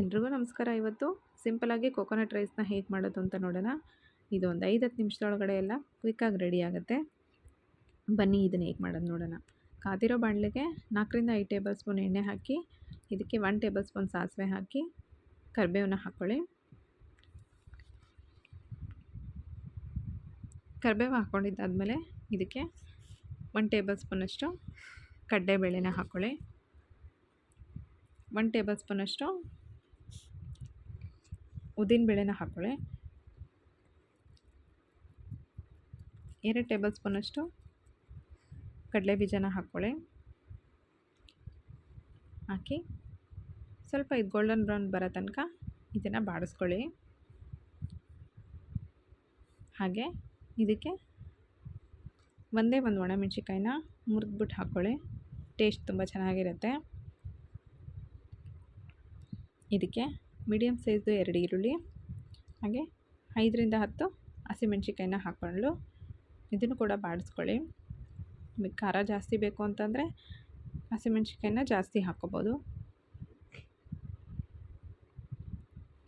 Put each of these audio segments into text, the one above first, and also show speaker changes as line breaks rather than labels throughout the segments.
ಎಲ್ರಿಗೂ ನಮಸ್ಕಾರ. ಇವತ್ತು ಸಿಂಪಲಾಗಿ ಕೊಕೊನಟ್ ರೈಸ್ನ ಹೇಗೆ ಮಾಡೋದು ಅಂತ ನೋಡೋಣ. ಇದು ಒಂದು ಐದು ಹತ್ತು ನಿಮಿಷದೊಳಗಡೆ ಎಲ್ಲ ಕ್ವಿಕ್ಕಾಗಿ ರೆಡಿ ಆಗುತ್ತೆ. ಬನ್ನಿ ಇದನ್ನು ಹೇಗೆ ಮಾಡೋದು ನೋಡೋಣ. ಕಾದಿರೋ ಬಾಣಲೆಗೆ ನಾಲ್ಕರಿಂದ ಐದು ಟೇಬಲ್ ಸ್ಪೂನ್ ಎಣ್ಣೆ ಹಾಕಿ, ಇದಕ್ಕೆ ಒನ್ ಟೇಬಲ್ ಸ್ಪೂನ್ ಸಾಸಿವೆ ಹಾಕಿ, ಕರಿಬೇವನ್ನ ಹಾಕ್ಕೊಳ್ಳಿ ಕರಿಬೇವು ಹಾಕ್ಕೊಂಡಿದ್ದಾದಮೇಲೆ ಇದಕ್ಕೆ ಒನ್ ಟೇಬಲ್ ಸ್ಪೂನಷ್ಟು ಕಡಲೆಬೇಳೆನ ಹಾಕ್ಕೊಳ್ಳಿ ಒನ್ ಟೇಬಲ್ ಸ್ಪೂನಷ್ಟು ಉದ್ದಿನಬೇಳೆನ ಹಾಕ್ಕೊಳ್ಳಿ ಎರಡು ಟೇಬಲ್ ಸ್ಪೂನಷ್ಟು ಕಡಲೆ ಬೀಜನ ಹಾಕ್ಕೊಳ್ಳಿ ಹಾಕಿ ಸ್ವಲ್ಪ ಇದು ಗೋಲ್ಡನ್ ಬ್ರೌನ್ ಬರೋ ತನಕ ಇದನ್ನು ಬಾಡಿಸ್ಕೊಳ್ಳಿ. ಹಾಗೆ ಇದಕ್ಕೆ ಒಂದೇ ಒಂದು ಒಣಮೆಣ್ಸಿಕಾಯಿನ ಮುರಿದ್ಬಿಟ್ಟು ಹಾಕ್ಕೊಳ್ಳಿ ಟೇಸ್ಟ್ ತುಂಬ ಚೆನ್ನಾಗಿರುತ್ತೆ. ಇದಕ್ಕೆ ಮೀಡಿಯಮ್ ಸೈಜ್ದು ಎರಡು ಈರುಳ್ಳಿ, ಹಾಗೆ ಐದರಿಂದ ಹತ್ತು ಹಸಿಮೆಣ್ಸಿಕಾಯಿನ ಹಾಕ್ಕೊಂಡು ಇದನ್ನು ಕೂಡ ಬಾಡಿಸ್ಕೊಳ್ಳಿ. ನಿಮಗೆ ಖಾರ ಜಾಸ್ತಿ ಬೇಕು ಅಂತಂದರೆ ಹಸಿಮೆಣ್ಸಿಕಾಯಿನ ಜಾಸ್ತಿ ಹಾಕ್ಕೋಬೋದು.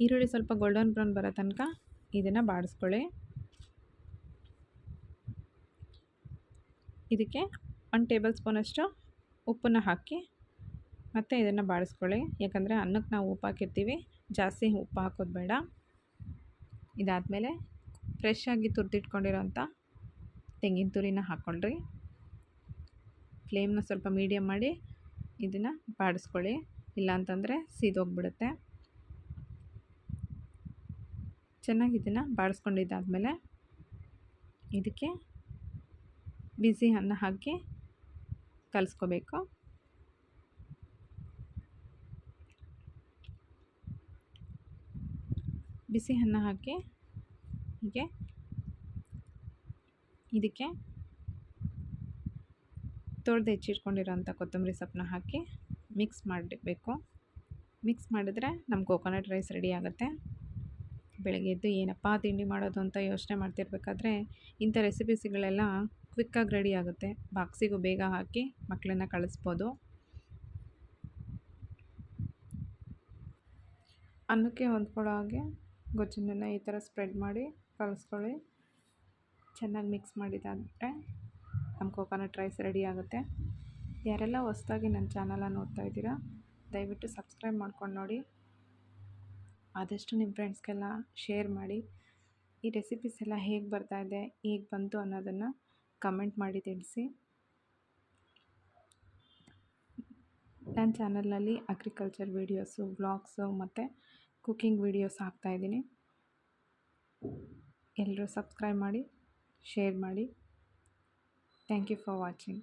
ಈರುಳ್ಳಿ ಸ್ವಲ್ಪ ಗೋಲ್ಡನ್ ಬ್ರೌನ್ ಬರೋ ತನಕ ಇದನ್ನು ಬಾಡಿಸ್ಕೊಳ್ಳಿ. ಇದಕ್ಕೆ ಒನ್ ಟೇಬಲ್ ಸ್ಪೂನಷ್ಟು ಉಪ್ಪನ್ನು ಹಾಕಿ ಮತ್ತು ಇದನ್ನು ಬಾಡಿಸ್ಕೊಳ್ಳಿ. ಯಾಕಂದರೆ ಅನ್ನಕ್ಕೆ ನಾವು ಉಪ್ಪು ಹಾಕಿರ್ತೀವಿ. ಜಾಸ್ತಿ ಉಪ್ಪು ಹಾಕೋದು ಬೇಡ. ಇದಾದಮೇಲೆ ಫ್ರೆಶ್ ಆಗಿ ತುರಿದಿಟ್ಕೊಂಡಿರೋಂಥ ತೆಂಗಿನ ತುರಿನ ಹಾಕ್ಕೊಳ್ರಿ. ಫ್ಲೇಮ್ನ ಸ್ವಲ್ಪ ಮೀಡಿಯಮ್ ಮಾಡಿ ಇದನ್ನು ಬಾಡಿಸ್ಕೊಳ್ಳಿ. ಇಲ್ಲಾಂತಂದರೆ ಸೀದೋಗ್ಬಿಡುತ್ತೆ. ಚೆನ್ನಾಗಿ ಇದನ್ನು ಬಾಡಿಸ್ಕೊಂಡಿದ್ದಾದಮೇಲೆ ಇದಕ್ಕೆ ಬಿಸಿ ಅನ್ನ ಹಾಕಿ ಕಲಿಸ್ಕೋಬೇಕು. ಬಿಸಿ ಅನ್ನ ಹಾಕಿ, ಹೀಗೆ ಇದಕ್ಕೆ ತೊಳೆದು ಹೆಚ್ಚಿಟ್ಕೊಂಡಿರೋಂಥ ಕೊತ್ತಂಬರಿ ಸೊಪ್ಪನ್ನ ಹಾಕಿ ಮಿಕ್ಸ್ ಮಾಡಬೇಕು. ಮಿಕ್ಸ್ ಮಾಡಿದ್ರೆ ನಮ್ಮ ಕೋಕೋನಟ್ ರೈಸ್ ರೆಡಿ ಆಗುತ್ತೆ. ಬೆಳಗ್ಗೆ ಎದ್ದು ಏನಪ್ಪ ತಿಂಡಿ ಮಾಡೋದು ಅಂತ ಯೋಚನೆ ಮಾಡ್ತಿರ್ಬೇಕಾದ್ರೆ ಇಂಥ ರೆಸಿಪೀಸ್ಗಳೆಲ್ಲ ಕ್ವಿಕ್ಕಾಗಿ ರೆಡಿ ಆಗುತ್ತೆ. ಬಾಕ್ಸಿಗೂ ಬೇಗ ಹಾಕಿ ಮಕ್ಕಳನ್ನ ಕಳಿಸ್ಬೋದು. ಅನ್ನಕ್ಕೆ ಹೊಂದ್ಕೊಳ್ಳೋ ಹಾಗೆ ಗೊಜ್ಜನ್ನೆಲ್ಲ ಈ ಥರ ಸ್ಪ್ರೆಡ್ ಮಾಡಿ ಕಲಸ್ಕೊಳ್ಳಿ. ಚೆನ್ನಾಗಿ ಮಿಕ್ಸ್ ಮಾಡಿದಾದರೆ ನಮ್ಮ ಕೋಕೋನಟ್ ರೈಸ್ ರೆಡಿ ಆಗುತ್ತೆ. ಯಾರೆಲ್ಲ ಹೊಸ್ದಾಗಿ ನನ್ನ ಚಾನಲನ್ನು ನೋಡ್ತಾ ಇದ್ದೀರಾ, ದಯವಿಟ್ಟು ಸಬ್ಸ್ಕ್ರೈಬ್ ಮಾಡ್ಕೊಂಡು ನೋಡಿ. ಆದಷ್ಟು ನಿಮ್ಮ ಫ್ರೆಂಡ್ಸ್ಗೆಲ್ಲ ಶೇರ್ ಮಾಡಿ. ಈ ರೆಸಿಪೀಸ್ ಎಲ್ಲ ಹೇಗೆ ಬರ್ತಾ ಇದೆ, ಹೇಗೆ ಬಂತು ಅನ್ನೋದನ್ನು ಕಮೆಂಟ್ ಮಾಡಿ ತಿಳಿಸಿ. ನನ್ನ ಚಾನಲ್ನಲ್ಲಿ ಅಗ್ರಿಕಲ್ಚರ್ ವೀಡಿಯೋಸು, ವ್ಲಾಗ್ಸು ಮತ್ತು ಕುಕ್ಕಿಂಗ್ ವೀಡಿಯೋಸ್ ಹಾಕ್ತಾಯಿದ್ದೀನಿ ಎಲ್ಲರೂ ಸಬ್ಸ್ಕ್ರೈಬ್ ಮಾಡಿ ಶೇರ್ ಮಾಡಿ. Thank you for watching.